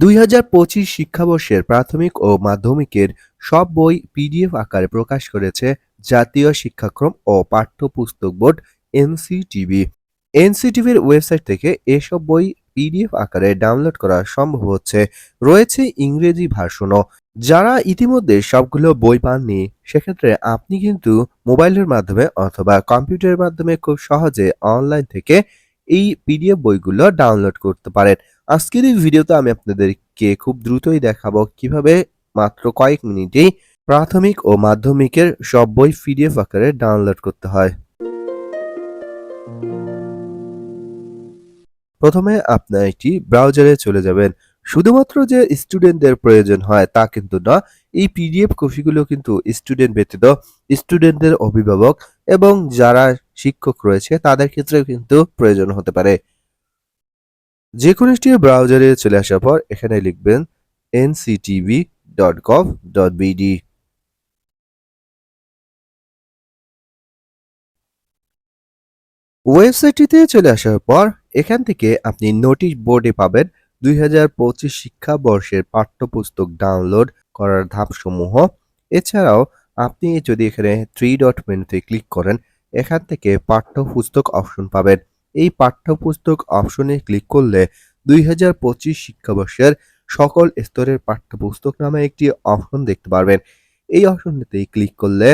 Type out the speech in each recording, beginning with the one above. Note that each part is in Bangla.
দুই হাজার পঁচিশ শিক্ষাবর্ষের প্রাথমিক ও মাধ্যমিকের সব বই পিডিএফ আকারে প্রকাশ করেছে জাতীয় শিক্ষাক্রম ও পাঠ্যপুস্তক বোর্ড, এনসিটিভি। এনসিটিভির ওয়েবসাইট থেকে এসব বই পিডিএফ আকারে ডাউনলোড করা সম্ভব হচ্ছে। রয়েছে ইংরেজি ভার্সনও। যারা ইতিমধ্যে সবগুলো বই পাননি, সেক্ষেত্রে আপনি কিন্তু মোবাইলের মাধ্যমে অথবা কম্পিউটারের মাধ্যমে খুব সহজে অনলাইন থেকে এই পিডিএফ বইগুলো ডাউনলোড করতে পারেন। আজকের এই ভিডিওতে আমি আপনাদেরকে খুব দ্রুতই দেখাবো কীভাবে মাত্র কয়েক মিনিটেই প্রাথমিক ও মাধ্যমিকের সব বই পিডিএফ আকারে ডাউনলোড করতে হয়। প্রথমে আপনার একটি ব্রাউজারে চলে যাবেন। শুধুমাত্র যে স্টুডেন্টদের প্রয়োজন হয় তা কিন্তু না এই পিডিএফ কপিগুলো কিন্তু স্টুডেন্ট ব্যতীত স্টুডেন্টদের অভিভাবক এবং যারা শিক্ষক রয়েছে তাদের ক্ষেত্রেও কিন্তু প্রয়োজন হতে পারে। যে কোনো একটি ব্রাউজারে চলে আসার পর এখানে লিখবেন NCTV dot gov dot BD ওয়েবসাইটটিতে চলে আসার পর এখান থেকে আপনি নোটিশ বোর্ডে পাবেন দুই হাজার পঁচিশ শিক্ষাবর্ষের পাঠ্যপুস্তক ডাউনলোড করার ধাপসমূহ। এছাড়াও আপনি যদি এখানে থ্রি ডট মেনুতে ক্লিক করেন, এখান থেকে পাঠ্যপুস্তক অপশন পাবেন। এই পাঠ্যপুস্তক অপশনে ক্লিক করলে দুই হাজার পঁচিশ শিক্ষাবর্ষের সকল স্তরের পাঠ্যপুস্তক নামে একটি অপশন দেখতে পারবেন। এই অপশনটিতে ক্লিক করলে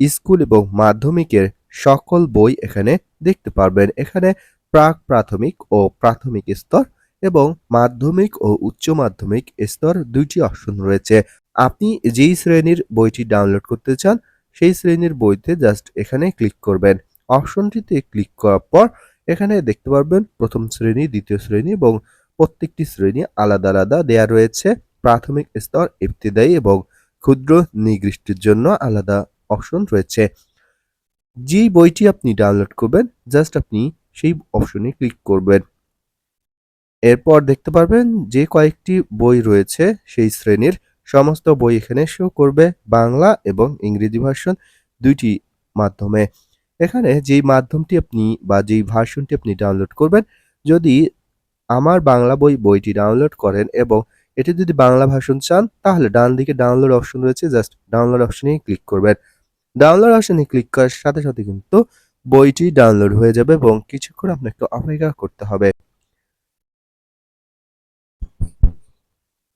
স্কুল এবং মাধ্যমিকের সকল বই এখানে দেখতে পারবেন। এখানে প্রাক প্রাথমিক ও প্রাথমিক স্তর এবং মাধ্যমিক ও উচ্চ মাধ্যমিক স্তর দুইটি অপশন রয়েছে। আপনি যেই শ্রেণির বইটি ডাউনলোড করতে চান, সেই শ্রেণির বইতে জাস্ট এখানে ক্লিক করবেন। অপশনটিতে ক্লিক করার পর এখানে দেখতে পারবেন প্রথম শ্রেণি, দ্বিতীয় শ্রেণি এবং প্রত্যেকটি শ্রেণি আলাদা আলাদা দেয়া রয়েছে। প্রাথমিক স্তর ইবতিদায়ী এবং ক্ষুদ্র নিগৃষ্টির জন্য আলাদা অপশন রয়েছে। যেই বইটি আপনি ডাউনলোড করবেন, জাস্ট আপনি সেই অপশনে ক্লিক করবেন। এরপর দেখতে পারবেন যে কয়েকটি বই রয়েছে সেই শ্রেণির। সমস্ত বই এখানে শো করবে বাংলা এবং ইংরেজি ভার্সন দুইটি মাধ্যমে। এখানে যেই মাধ্যমটি আপনি বা যেই ভার্সনটি আপনি ডাউনলোড করবেন, যদি আমার বাংলা বই, বইটি ডাউনলোড করেন এবং এটি যদি বাংলা ভার্সন চান, তাহলে ডান দিকে ডাউনলোড অপশন রয়েছে জাস্ট ডাউনলোড অপশনে ক্লিক করবেন। ডাউনলোড অপশনে ক্লিক করার সাথে সাথে কিন্তু বইটি ডাউনলোড হয়ে যাবে এবং কিছুক্ষণ আপনাকে অপেক্ষা করতে হবে।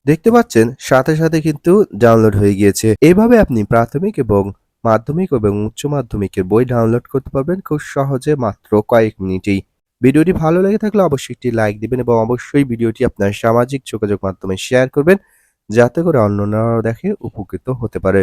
দেখতে পাচ্ছেন, সাথে সাথে কিন্তু ডাউনলোড হয়ে গিয়েছে। এইভাবে আপনি প্রাথমিক এবং মাধ্যমিক এবং উচ্চ মাধ্যমিকের বই ডাউনলোড করতে পারবেন খুব সহজে মাত্র কয়েক মিনিটেই। ভিডিওটি ভালো লেগে থাকলে অবশ্যই একটি লাইক দিবেন এবং অবশ্যই ভিডিওটি আপনার সামাজিক যোগাযোগ মাধ্যমে শেয়ার করবেন, যাতে করে অন্যরাও দেখে উপকৃত হতে পারে।